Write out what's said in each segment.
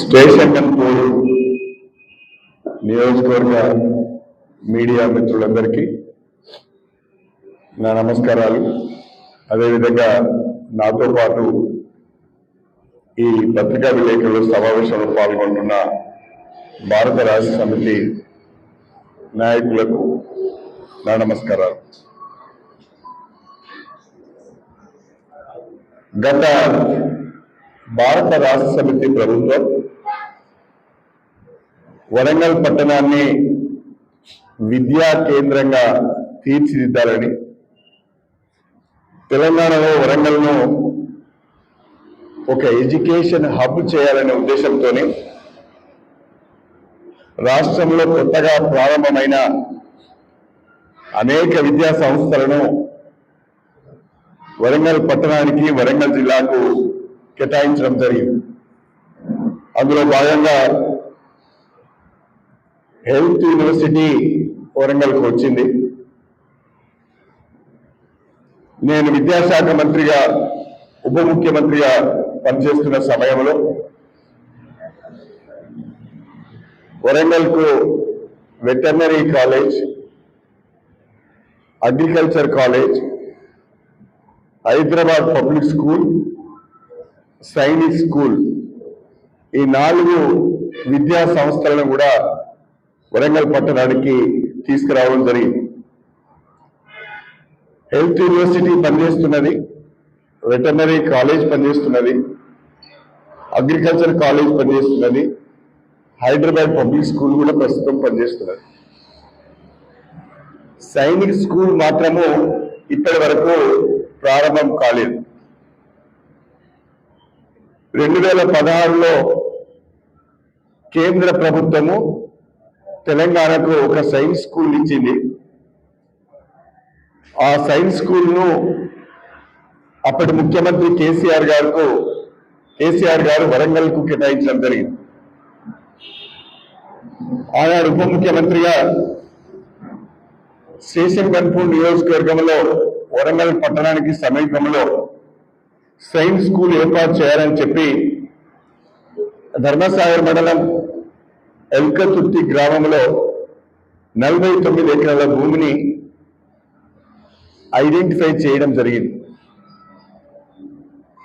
Station Ghanpur నియోజకవర్గ media మిత్రులందరికీ నా నమస్కారాలు. అదేవిధంగా నాతో పాటు ఈ పత్రికా విలేకరుల సమావేశంలో పాల్గొంటున్న భారత రాష్ట్ర సమితి నాయకులకు నా నమస్కారాలు. గత భారత రాష్ట్ర సమితి ప్రభుత్వం వరంగల్ పట్టణాన్ని విద్యా కేంద్రంగా తీర్చిదిద్దాలని తెలంగాణలో వరంగల్ను ఒక ఎడ్యుకేషన్ హబ్ చేయాలనే ఉద్దేశంతోనే రాష్ట్రంలో కొత్తగా ప్రారంభమైన అనేక విద్యా సంస్థలను వరంగల్ పట్టణానికి వరంగల్ జిల్లాకు కేటాయించడం జరిగింది. అందులో భాగంగా హెల్త్ యూనివర్సిటీ వరంగల్కు వచ్చింది. నేను విద్యాశాఖ మంత్రిగా ఉప ముఖ్యమంత్రిగా పనిచేస్తున్న సమయంలో వరంగల్కు veterinary college agriculture college Hyderabad public school Sainik school ఈ నాలుగు విద్యా సంస్థలను కూడా వరంగల్ పట్టణానికి తీసుకురావడం జరిగింది. హెల్త్ యూనివర్సిటీ పనిచేస్తున్నది వెటర్నరీ కాలేజ్ పనిచేస్తున్నది అగ్రికల్చర్ కాలేజ్ పనిచేస్తున్నది హైదరాబాద్ పబ్లిక్ స్కూల్ కూడా ప్రస్తుతం పనిచేస్తున్నది. సైనిక్ స్కూల్ మాత్రము ఇప్పటి వరకు ప్రారంభం కాలేదు. రెండు వేల పదహారులో కేంద్ర ప్రభుత్వము తెలంగాణకు ఒక సైన్స్ స్కూల్ ఇచ్చింది. ఆ సైన్స్ స్కూల్ను అప్పటి ముఖ్యమంత్రి కేసీఆర్ గారుకు కేసీఆర్ గారు వరంగల్కు కేటాయించడం జరిగింది. ఆనాడు ఉప ముఖ్యమంత్రిగా శేషం కన్పూర్ నియోజకవర్గంలో వరంగల్ పట్టణానికి సమీపంలో సైన్స్ స్కూల్ ఏర్పాటు చేయాలని చెప్పి ధర్మసాగర్ మండలం ఎల్కతుర్తి గ్రామంలో నలభై తొమ్మిది ఎకరాల భూమిని ఐడెంటిఫై చేయడం జరిగింది.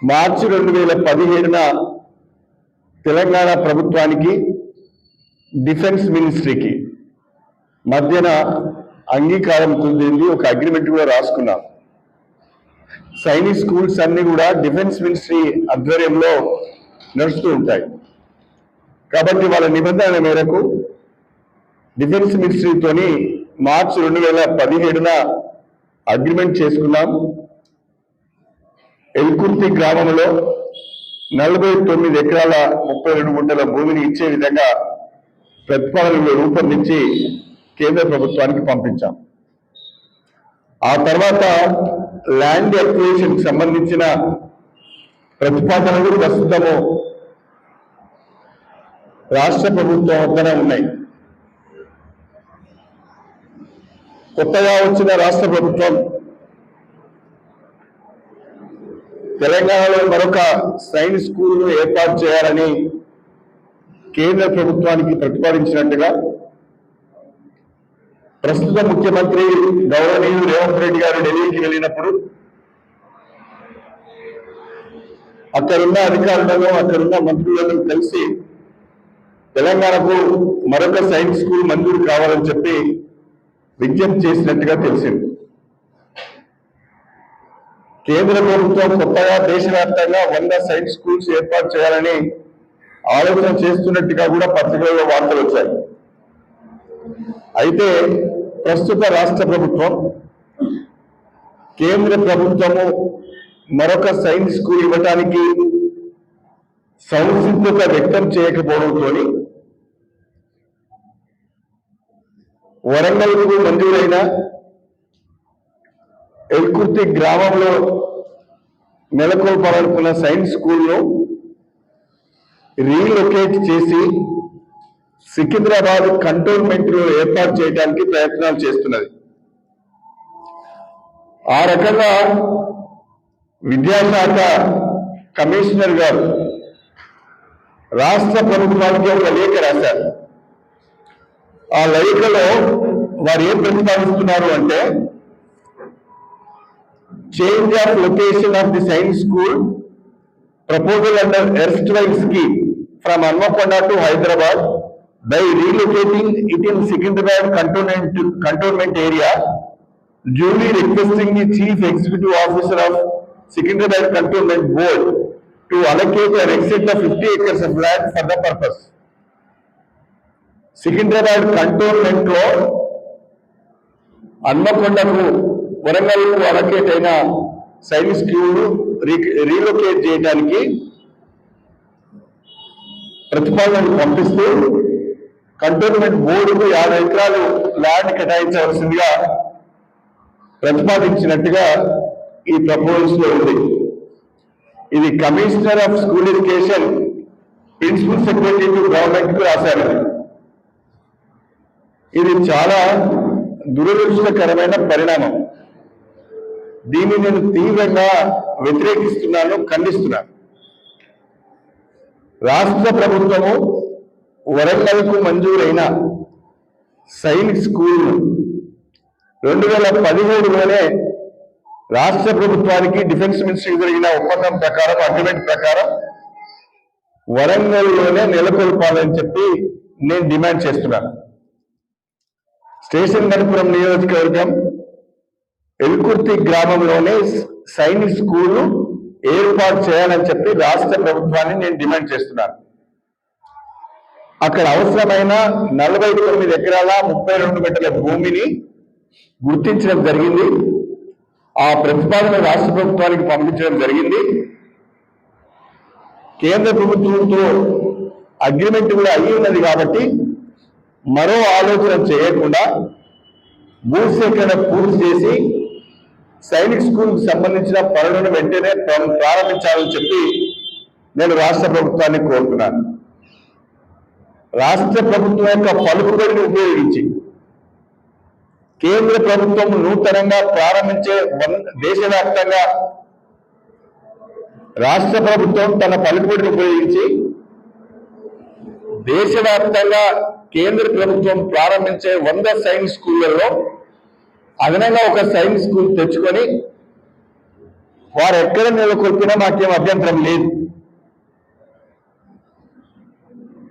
మార్చి రెండు వేల పదిహేడున తెలంగాణ ప్రభుత్వానికి డిఫెన్స్ మినిస్ట్రీకి మధ్యన అంగీకారం పొందింది ఒక అగ్రిమెంట్ కూడా రాసుకున్నాం. సైనిక్ స్కూల్స్ అన్ని కూడా డిఫెన్స్ మినిస్ట్రీ ఆధ్వర్యంలో నడుస్తూ ఉంటాయి. కాబట్టి వాళ్ళ నిబంధన మేరకు డిఫెన్స్ మినిస్ట్రీతోని మార్చ్ రెండు వేల పదిహేడున అగ్రిమెంట్ చేసుకున్నాం. ఎల్కుర్తి గ్రామంలో నలభై తొమ్మిది ఎకరాల ముప్పై రెండు గుంటల భూమిని ఇచ్చే విధంగా ప్రతిపాదనలు రూపొందించి కేంద్ర ప్రభుత్వానికి పంపించాం. ఆ తర్వాత ల్యాండ్ అక్విజిషన్ సంబంధించిన ప్రతిపాదనలు ప్రస్తుతము రాష్ట్ర ప్రభుత్వం వద్దనే ఉన్నాయి. కొత్తగా వచ్చిన రాష్ట్ర ప్రభుత్వం తెలంగాణలో మరొక సైన్స్ స్కూల్ను ఏర్పాటు చేయాలని కేంద్ర ప్రభుత్వానికి ప్రతిపాదించినట్టుగా ప్రస్తుత ముఖ్యమంత్రి గౌరవనీయులు రేవంత్ రెడ్డి గారు ఢిల్లీకి వెళ్ళినప్పుడు అక్కడున్న అధికారులను అక్కడున్న మంత్రులను కలిసి తెలంగాణకు మరొక సైన్స్ స్కూల్ మంజూరు కావాలని చెప్పి విజ్ఞప్తి చేసినట్టుగా తెలిసింది. కేంద్ర ప్రభుత్వం కొత్తగా దేశవ్యాప్తంగా వంద సైన్స్ స్కూల్స్ ఏర్పాటు చేయాలని ఆలోచన చేస్తున్నట్టుగా కూడా పత్రికల్లో వార్తలు వచ్చాయి. అయితే ప్రస్తుత రాష్ట్ర ప్రభుత్వం కేంద్ర ప్రభుత్వము మరొక సైన్స్ స్కూల్ ఇవ్వటానికి సంసిద్ధత వ్యక్తం చేయకపోవడంతో వరంగల్కు మంజూరైన ఎల్కుర్తి గ్రామంలో నెలకొల్పాలనుకున్న సైన్స్ స్కూల్ను రీలొకేట్ చేసి సికింద్రాబాద్ కంటోన్మెంట్లో ఏర్పాటు చేయడానికి ప్రయత్నాలు చేస్తున్నది. ఆ రకంగా విద్యాశాఖ కమిషనర్ గారు రాష్ట్ర ప్రభుత్వానికి ఒక లేఖ రాశారు. ఆ లేఖలో వారు ఏం ప్రతిపాదిస్తున్నారు అంటే change of location of the science school proposal under erstwhile scheme from Anmakonda to Hyderabad by relocating it in Secunderabad cantonment, cantonment area, duly requesting the chief executive officer of Secunderabad cantonment board to allocate an exit of 50 acres of land for the purpose. Secunderabad కంటోన్మెంట్లో అన్నకొండకు వరంగల్కు allocate అయిన Sainik school relocate చేయడానికి ప్రతిపాదనలు పంపిస్తూ cantonment బోర్డుకు యాభై ఎకరాలు land కేటాయించవలసిందిగా ప్రతిపాదించినట్టుగా ఈ ప్రపోజల్స్లో ఉంది. ఇది commissioner of school education principal secretary to గవర్నమెంట్కు రాశారు. ఇది చాలా దురదృష్టకరమైన పరిణామం. దీన్ని నేను తీవ్రంగా వ్యతిరేకిస్తున్నాను ఖండిస్తున్నాను. రాష్ట్ర ప్రభుత్వము వరంగల్కు మంజూరైన సైనిక్ స్కూల్ రెండు వేల పదిహేడులోనే రాష్ట్ర ప్రభుత్వానికి డిఫెన్స్ మినిస్ట్రీకి జరిగిన ఒప్పందం ప్రకారం అగ్రిమెంట్ ప్రకారం వరంగల్లోనే నెలకొల్పాలని చెప్పి నేను డిమాండ్ చేస్తున్నాను. స్టేషన్ గణపురం నియోజకవర్గం ఎల్కుర్తి గ్రామంలోనే సైనిక్ స్కూల్ ఏర్పాటు చేయాలని చెప్పి రాష్ట్ర ప్రభుత్వాన్ని నేను డిమాండ్ చేస్తున్నాను. అక్కడ అవసరమైన నలభై తొమ్మిది ఎకరాల ముప్పై రెండు గంటల భూమిని గుర్తించడం జరిగింది. ఆ ప్రతిపాదన రాష్ట్ర ప్రభుత్వానికి పంపించడం జరిగింది. కేంద్ర ప్రభుత్వంతో అగ్రిమెంట్ కూడా అయి ఉన్నది కాబట్టి మరో ఆలోచన చేయకుండా భూసేకరణ పూర్తి చేసి సైనిక్ స్కూల్కి సంబంధించిన పనులను వెంటనే ప్రారంభించాలని చెప్పి నేను రాష్ట్ర ప్రభుత్వాన్ని కోరుతున్నాను. రాష్ట్ర ప్రభుత్వం యొక్క పలుకుబడిని ఉపయోగించి కేంద్ర ప్రభుత్వం నూతనంగా ప్రారంభించే వన్- దేశవ్యాప్తంగా రాష్ట్ర ప్రభుత్వం తన పలుకుబడిని ఉపయోగించి దేశవ్యాప్తంగా కేంద్ర ప్రభుత్వం ప్రారంభించే వంద సైన్స్ స్కూళ్ళలో అదనంగా ఒక సైన్స్ స్కూల్ తెచ్చుకొని వారు ఎక్కడ నెలకొల్పినా మాకేం అభ్యంతరం లేదు.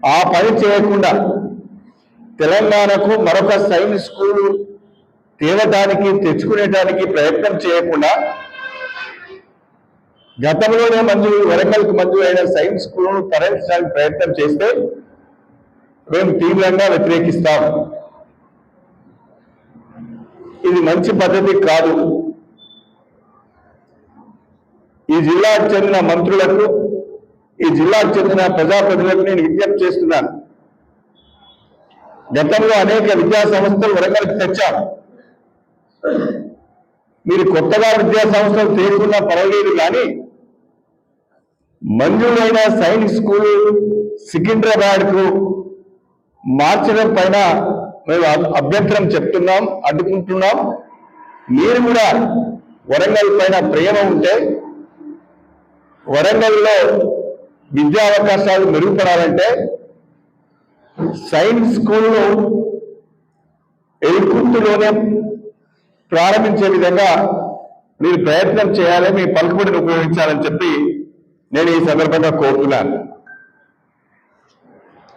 ఆ పని చేయకుండా తెలంగాణకు మరొక సైన్స్ స్కూల్ తేవటానికి తెచ్చుకునేటానికి ప్రయత్నం చేయకుండా గతంలోనే మంజూరు వరంగల్కు మంజూరు అయిన సైన్స్ స్కూల్ను తరలించడానికి ప్రయత్నం చేస్తే మేము తీవ్రంగా వ్యతిరేకిస్తాం. ఇది మంచి పద్ధతి కాదు. ఈ జిల్లాకు చెందిన మంత్రులకు ఈ జిల్లాకు చెందిన ప్రజాప్రతినిధులకు నేను విజ్ఞప్తి చేస్తున్నాను. గతంలో అనేక విద్యా సంస్థలు వరంగల్కి తెచ్చాం మీరు కొత్తగా విద్యా సంస్థలు తేకున్నా పర్వాలేదు కానీ మంజూరైన సైనిక్ స్కూల్ సికింద్రాబాద్కు మార్చడం పైన మేము అభ్యంతరం చెప్తున్నాం అడ్డుకుంటున్నాం. మీరు కూడా వరంగల్ పైన ప్రేమ ఉంటే వరంగల్లో విద్యా అవకాశాలు మెరుగుపడాలంటే సైన్స్ స్కూల్లో ఎలుకుంటులోనే ప్రారంభించే విధంగా మీరు ప్రయత్నం చేయాలి మీ పలుకుబడిని ఉపయోగించాలని చెప్పి నేను ఈ సందర్భంగా కోరుతున్నాను.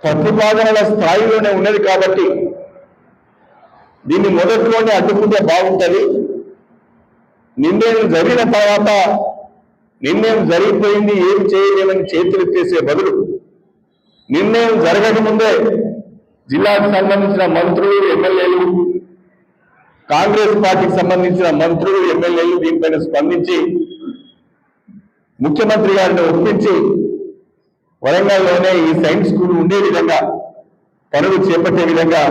ప్రతిపాదనల స్థాయిలోనే ఉన్నది కాబట్టి దీన్ని మొదట్లోనే అడ్డుకుంటే బాగుంటుంది. నిర్ణయం జరిగిన తర్వాత నిర్ణయం జరిగిపోయింది ఏం చేయలేమని చేతులు బదులు నిర్ణయం జరగక ముందే జిల్లాకు సంబంధించిన మంత్రులు ఎమ్మెల్యేలు కాంగ్రెస్ పార్టీకి సంబంధించిన మంత్రులు ఎమ్మెల్యేలు దీనిపైన స్పందించి ముఖ్యమంత్రి గారిని ఒప్పించి వరంగల్లోనే ఈ సైన్స్ స్కూల్ ఉండే విధంగా పనులు చేపట్టే విధంగా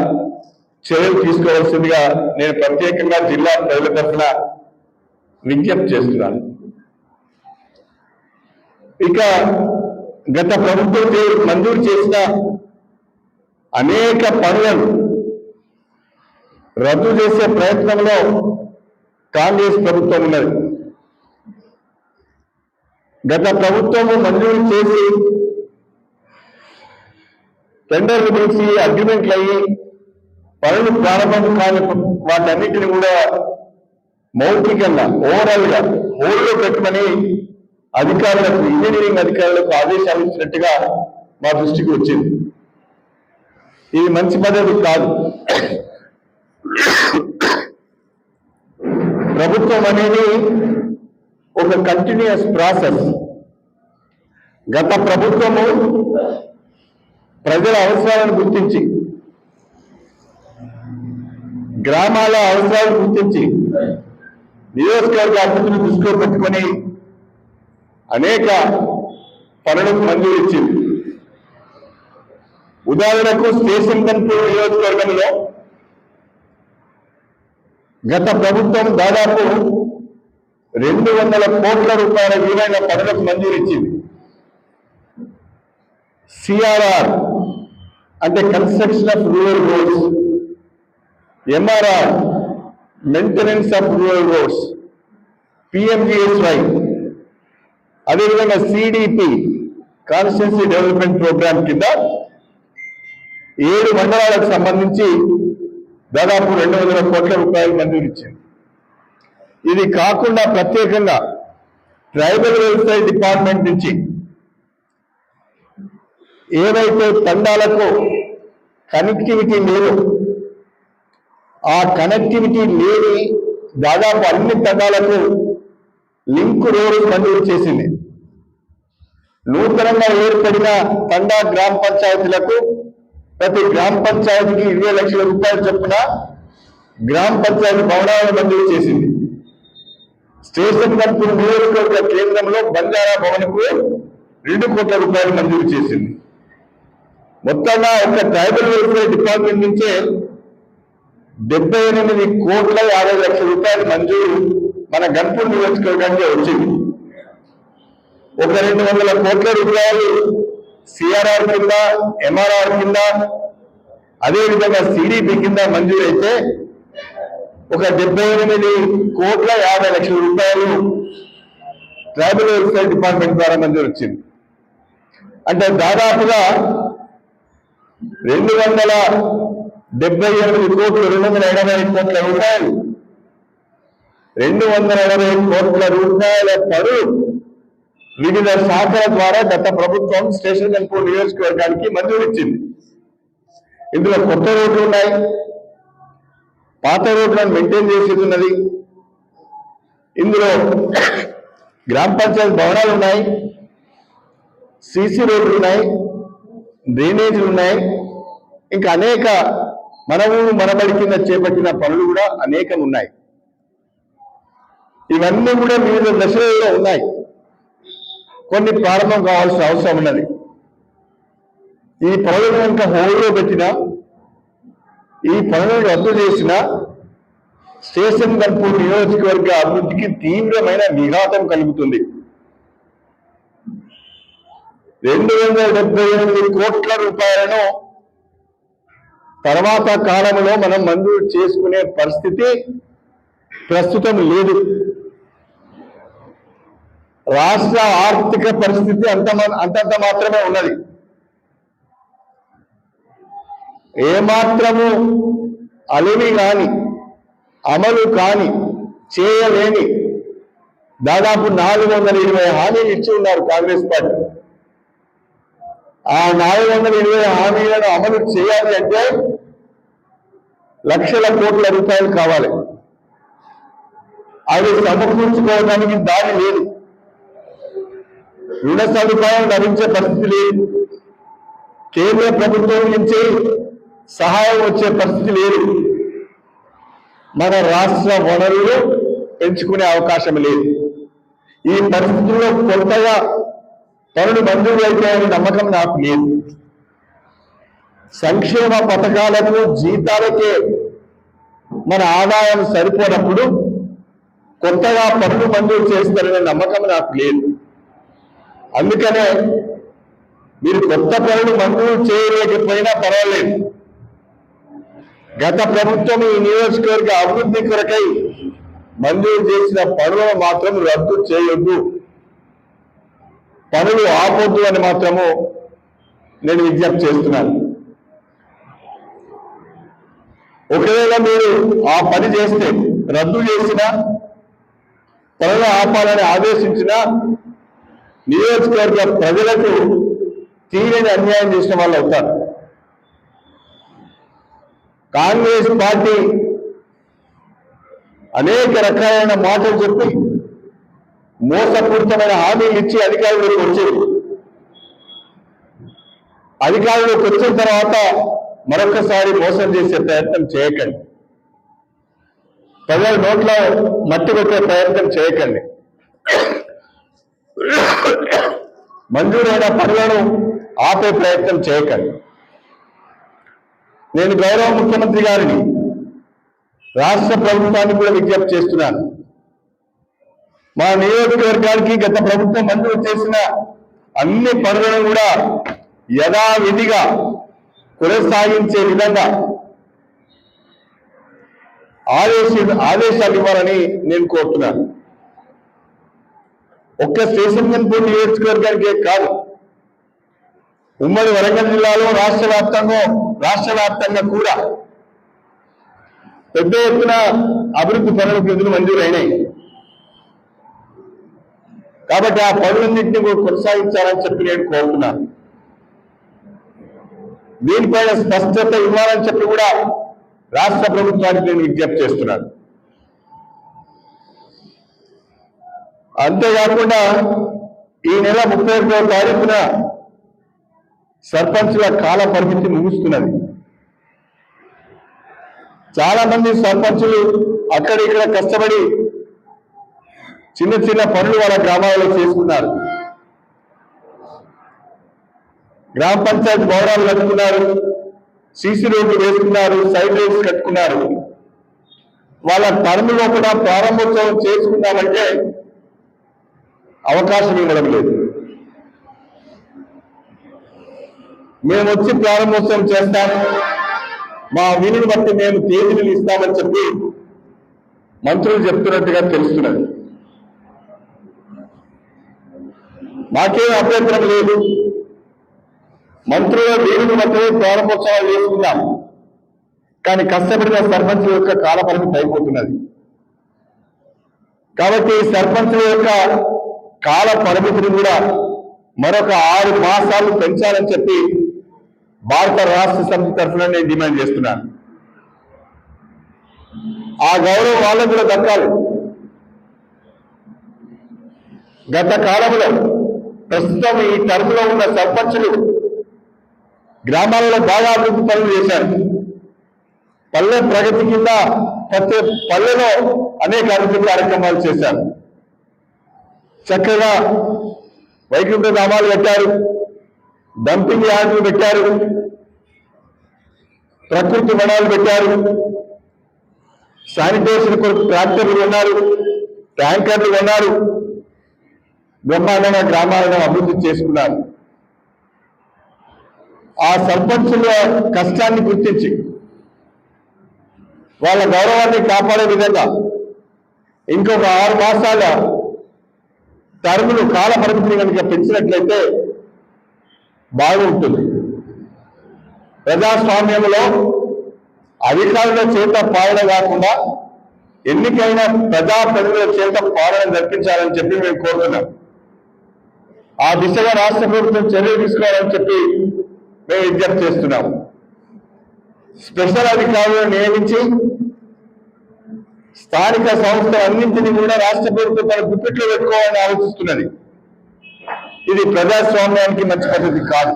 చర్యలు తీసుకోవాల్సిందిగా నేను ప్రత్యేకంగా జిల్లా ప్రజల తరఫున విజ్ఞప్తి చేస్తున్నాను. ఇక గత ప్రభుత్వం మంజూరు చేసిన అనేక పనులను రద్దు చేసే ప్రయత్నంలో కాంగ్రెస్ ప్రభుత్వం ఉన్నది. గత ప్రభుత్వము మంజూరు చేసి టెండర్లు పిలిచి అగ్రిమెంట్లు అయ్యి పనులు ప్రారంభం కాని వాటన్నిటిని కూడా మౌఖికంగా ఓవరాల్గా హోల్డ్లో పెట్టమని అధికారులకు ఇంజనీరింగ్ అధికారులకు ఆదేశాలు ఇచ్చినట్టుగా మా దృష్టికి వచ్చింది. ఇది మంచి పద్ధతి కాదు. ప్రభుత్వం అనేది ఒక కంటిన్యూస్ ప్రాసెస్ గత ప్రభుత్వము ప్రజల అవసరాలను గుర్తించి గ్రామాల అవసరాలను గుర్తించి నియోజకవర్గ అభివృద్ధిని దృష్టిలో పెట్టుకొని అనేక పనులకు మంజూరు ఇచ్చింది ఉదాహరణకు స్టేషన్ కంట్రోల్ నియోజకవర్గంలో గత ప్రభుత్వం దాదాపు రెండు వందల కోట్ల రూపాయల విలువైన పనులకు మంజూరు ఇచ్చింది సిఆర్ఆర్ అంటే construction of rural roads MRR maintenance of rural roads PMGSY అదేవిధంగా సిడిపి కాన్స్టిట్యున్సీ డెవలప్మెంట్ ప్రోగ్రామ్ కింద ఏడు మండలాలకు సంబంధించి దాదాపు రెండు వందల కోట్ల రూపాయలు మంజూరు ఇచ్చింది. ఇది కాకుండా ప్రత్యేకంగా ట్రైబల్ వెల్ఫేర్ డిపార్ట్మెంట్ నుంచి ఏవైతే తండాలకు కనెక్టివిటీ లేదు ఆ కనెక్టివిటీ లేని దాదాపు అన్ని తండాలకు లింక్ రోడ్ మంజూరు చేసింది. నూతనంగా ఏర్పడిన తండా గ్రామ పంచాయతీలకు ప్రతి గ్రామ పంచాయతీకి ఇరవై లక్షల రూపాయలు చొప్పున గ్రామ పంచాయతీ భవనాలను మంజూరు చేసింది. స్టేషన్ కంపెనీ నియోజకవర్గ కేంద్రంలో బంజారా భవన్కు రెండు కోట్ల రూపాయలు మంజూరు చేసింది. మొత్తంగా ఒక ట్రైబల్ వెల్ఫేర్ డిపార్ట్మెంట్ నుంచే డెబ్బై ఎనిమిది కోట్ల యాభై లక్షల రూపాయలు మంజూరు మన గన్పూర్ నియోజకవర్గానికి వచ్చింది. ఒక రెండు వందల కోట్ల రూపాయలు సిఆర్ఆర్ కింద ఎంఆర్ఆర్ కింద అదేవిధంగా సిడిపి కింద మంజూరైతే ఒక డెబ్బై ఎనిమిది కోట్ల యాభై లక్షల రూపాయలు ట్రైబల్ వెల్ఫేర్ డిపార్ట్మెంట్ ద్వారా మంజూరు వచ్చింది అంటే దాదాపుగా రెండు వందల డెబ్బై ఎనిమిది కోట్లు రెండు వందల ఎనభై కోట్ల రూపాయలు రెండు వందల అరవై కోట్ల రూపాయల పరువు వివిధ శాఖల ద్వారా గత ప్రభుత్వం స్టేషన్ కన్పూర్ నియోజకవర్గానికి మంజూరు ఇచ్చింది ఇందులో కొత్త రోడ్లు ఉన్నాయి. పాత రోడ్లను మెయింటైన్ చేసేది ఉన్నది ఇందులో గ్రామ పంచాయతీ భవనాలు ఉన్నాయి. సీసీ రోడ్లు ఉన్నాయి. డ్రైనేజీలు ఉన్నాయి. ఇంకా అనేక మనము మనబడి కింద చేపట్టిన పనులు కూడా అనేకం ఉన్నాయి. ఇవన్నీ కూడా వివిధ దశలలో ఉన్నాయి. కొన్ని ప్రారంభం కావాల్సిన అవసరం ఉన్నది. ఈ పనులను కనుక హోల్లో పెట్టినా ఈ పనులను రద్దు చేసిన స్టేషన్ కన్పూర్ నియోజకవర్గ అభివృద్ధికి తీవ్రమైన విఘాతం కలుగుతుంది. రెండు వందల డెబ్బై ఎనిమిది కోట్ల రూపాయలను తర్వాత కాలంలో మనం మంజూరు చేసుకునే పరిస్థితి ప్రస్తుతం లేదు. రాష్ట్ర ఆర్థిక పరిస్థితి అంత అంతంత మాత్రమే ఉన్నది. ఏమాత్రము అలివి కాని అమలు కాని చేయలేని దాదాపు నాలుగు వందల ఇరవై హామీలు ఇచ్చి ఉన్నారు కాంగ్రెస్ పార్టీ. ఆ నాలుగు వందల ఇరవై హామీలను అమలు చేయాలి అంటే లక్షల కోట్ల రూపాయలు కావాలి. అవి సమకూర్చుకోవడానికి దారి లేదు. రుణ సదుపాయం లభించే పరిస్థితి లేదు. కేంద్ర ప్రభుత్వం నుంచి సహాయం వచ్చే పరిస్థితి లేదు. మన రాష్ట్ర వనరులు పెంచుకునే అవకాశం లేదు. ఈ పరిస్థితుల్లో కొత్తగా పనులు మంజూరు అయిపోయాయని నమ్మకం నాకు లేదు. సంక్షేమ పథకాలకు జీతాలకే మన ఆదాయం సరిపోనప్పుడు కొత్తగా పనులు మంజూరు చేస్తారనే నమ్మకం నాకు లేదు. అందుకనే మీరు కొత్త పనులు మంజూరు చేయలేకపోయినా పర్వాలేదు. గత ప్రభుత్వం ఈ నియోజకవర్గ అభివృద్ధి కొరకై మంజూరు చేసిన పనులను మాత్రం రద్దు చేయొద్దు. పనులు ఆపొద్దు అని మాత్రము నేను విజ్ఞప్తి చేస్తున్నాను. ఒకవేళ మీరు ఆ పని చేస్తే రద్దు చేసినా పనులు ఆపాలని ఆదేశించినా నియోజకవర్గ ప్రజలకు తీరని అన్యాయం చేసిన వాళ్ళు అవుతారు. కాంగ్రెస్ పార్టీ అనేక రకాలైన మాటలు చెప్పి మోసపూరితమైన హామీలు ఇచ్చి అధికారులు వచ్చేది అధికారులు వచ్చిన తర్వాత మరొకసారి మోసం చేసే ప్రయత్నం చేయకండి. ప్రజల నోట్లో మట్టి పెట్టే ప్రయత్నం చేయకండి. మంజూరైన పనులను ఆపే ప్రయత్నం చేయకండి. నేను గౌరవ ముఖ్యమంత్రి గారిని రాష్ట్ర ప్రభుత్వాన్ని కూడా విజ్ఞప్తి చేస్తున్నాను. మా నియోజకవర్గానికి గత ప్రభుత్వం మంజూరు చేసిన అన్ని పనులను కూడా యథావిధిగా కొనసాగించే విధంగా ఆదేశ ఆదేశాలు ఇవ్వాలని నేను కోరుతున్నాను. ఒక్క స్టేషన్ గన్పూర్ నియోజకవర్గానికే కాదు. ఉమ్మడి వరంగల్ జిల్లాలో రాష్ట్ర వ్యాప్తంగా రాష్ట్ర వ్యాప్తంగా కూడా పెద్ద ఎత్తున అభివృద్ధి పనులకు నిధులు మంజూరైనాయి కాబట్టి ఆ పనులన్నింటినీ కూడా కొనసాగించాలని చెప్పి నేను కోరుతున్నాను. దీనిపైన స్పష్టత ఇవ్వాలని చెప్పి కూడా రాష్ట్ర ప్రభుత్వానికి నేను విజ్ఞప్తి చేస్తున్నాను. అంతేకాకుండా ఈ నెల ముప్పై ఒకటో తారీఖున సర్పంచుల కాల పరిమితి ముగుస్తున్నది. చాలా మంది సర్పంచులు అక్కడ ఇక్కడ కష్టపడి చిన్న చిన్న పనులు వాళ్ళ గ్రామాలలో చేసుకున్నారు. గ్రామ పంచాయతీ భవనాలు కట్టుకున్నారు సీసీ రోడ్లు వేసుకున్నారు సైడ్ రోడ్స్ కట్టుకున్నారు. వాళ్ళ టర్మ్ కూడా ప్రారంభోత్సవం చేసుకుందామంటే అవకాశం ఇవ్వడం లేదు. మేము వచ్చి ప్రారంభోత్సవం చేస్తాము. మా వీలుని బట్టి మేము తేదీలు ఇస్తామని చెప్పి మంత్రులు చెప్తున్నట్టుగా తెలుస్తున్నది. మాకేం అభ్యంతరం లేదు. మంత్రుల వీలుని బట్టి ప్రారంభోత్సవాలు చేసుకుందాం. కానీ కష్టపడిన సర్పంచుల యొక్క కాల పరిమితి అయిపోతున్నది. కాబట్టి ఈ సర్పంచుల యొక్క కాల పరిమితిని కూడా మరొక ఆరు మాసాలు పెంచాలని చెప్పి భారత రాష్ట్ర సమితి తరఫున నేను డిమాండ్ చేస్తున్నాను. ఆ గౌరవం వాళ్ళకు కూడా దక్కాలి. గత కాలంలో ప్రస్తుతం ఈ టర్మ్లో ఉన్న సర్పంచులు గ్రామాలలో బాగా అభివృద్ధి పనులు చేశారు. పల్లె ప్రగతి కింద ప్రతి పల్లెలో అనేక అభివృద్ధి కార్యక్రమాలు చేశారు. చక్కగా వైకుంఠ ధామాలు పెట్టారు. డంపింగ్ యార్డులు పెట్టారు. ప్రకృతి వనాలు పెట్టారు. శానిటేషన్ కొరకు ట్రాక్టర్లు కొన్నారు. ట్యాంకర్లు కొన్నారు. బ్రహ్మాండంగా గ్రామాలను అభివృద్ధి చేసుకున్నారు. ఆ సర్పంచుల కష్టాన్ని గుర్తించి వాళ్ళ గౌరవాన్ని కాపాడే విధంగా ఇంకొక ఆరు మాసాల టర్ములు కాల పరిమితిని కనుక పెంచినట్లయితే బాగుంటుంది. ప్రజాస్వామ్యంలో అధికారుల చేత పాలన కాకుండా ఎన్నికైన ప్రజాప్రతినిధుల చేత పాలన జరిపించాలని చెప్పి మేము కోరుతున్నాం. ఆ దిశగా రాష్ట్ర ప్రభుత్వం చర్యలు తీసుకోవాలని చెప్పి మేము విజ్ఞప్తి చేస్తున్నాము స్పెషల్ అధికారులను నియమించి స్థానిక సంస్థలన్నింటినీ కూడా రాష్ట్ర ప్రభుత్వం తన గుప్పిట్లో పెట్టుకోవాలని ఆలోచిస్తున్నది. ఇది ప్రజాస్వామ్యానికి మంచి పద్ధతి కాదు.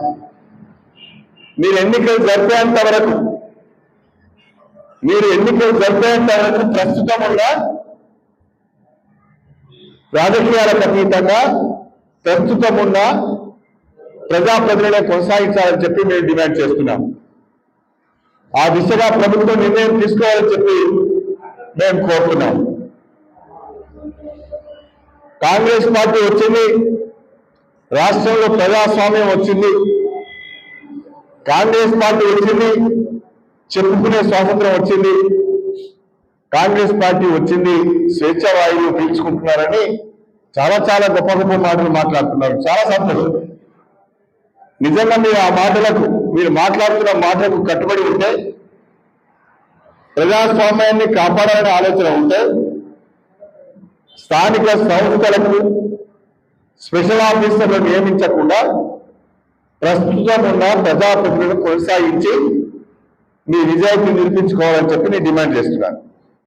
మీరు ఎన్నికలు జరిపేంత వరకు మీరు ఎన్నికలు జరిపేంత వరకు ప్రస్తుతం ఉన్న రాజకీయాలకు అతీతంగా ప్రస్తుతం ఉన్న ప్రజాప్రతినిధులను కొనసాగించాలని చెప్పి మేము డిమాండ్ చేస్తున్నాం. ఆ దిశగా ప్రభుత్వం నిర్ణయం తీసుకోవాలని చెప్పి మేము కోరుతున్నాం. కాంగ్రెస్ పార్టీ వచ్చింది రాష్ట్రంలో ప్రజాస్వామ్యం వచ్చింది కాంగ్రెస్ పార్టీ వచ్చింది చెప్పుకునే స్వాతంత్రం వచ్చింది కాంగ్రెస్ పార్టీ వచ్చింది స్వేచ్ఛ వాయువు పీల్చుకుంటున్నారని చాలా చాలా గొప్ప గొప్ప మాటలు మాట్లాడుతున్నారు. చాలా సంతోషం. నిజంగా మీరు ఆ మాటలకు మీరు మాట్లాడుతున్న మాటలకు కట్టుబడి ఉంటే ప్రజాస్వామ్యాన్ని కాపాడాలనే ఆలోచన ఉంటే స్థానిక సంస్థలకు స్పెషల్ ఆఫీసర్లు నియమించకుండా ప్రస్తుతం ఉన్న ప్రజాప్రతినిధులను కొనసాగించి మీ నిజాయితీ నిరూపించుకోవాలని చెప్పి నేను డిమాండ్ చేస్తున్నాను.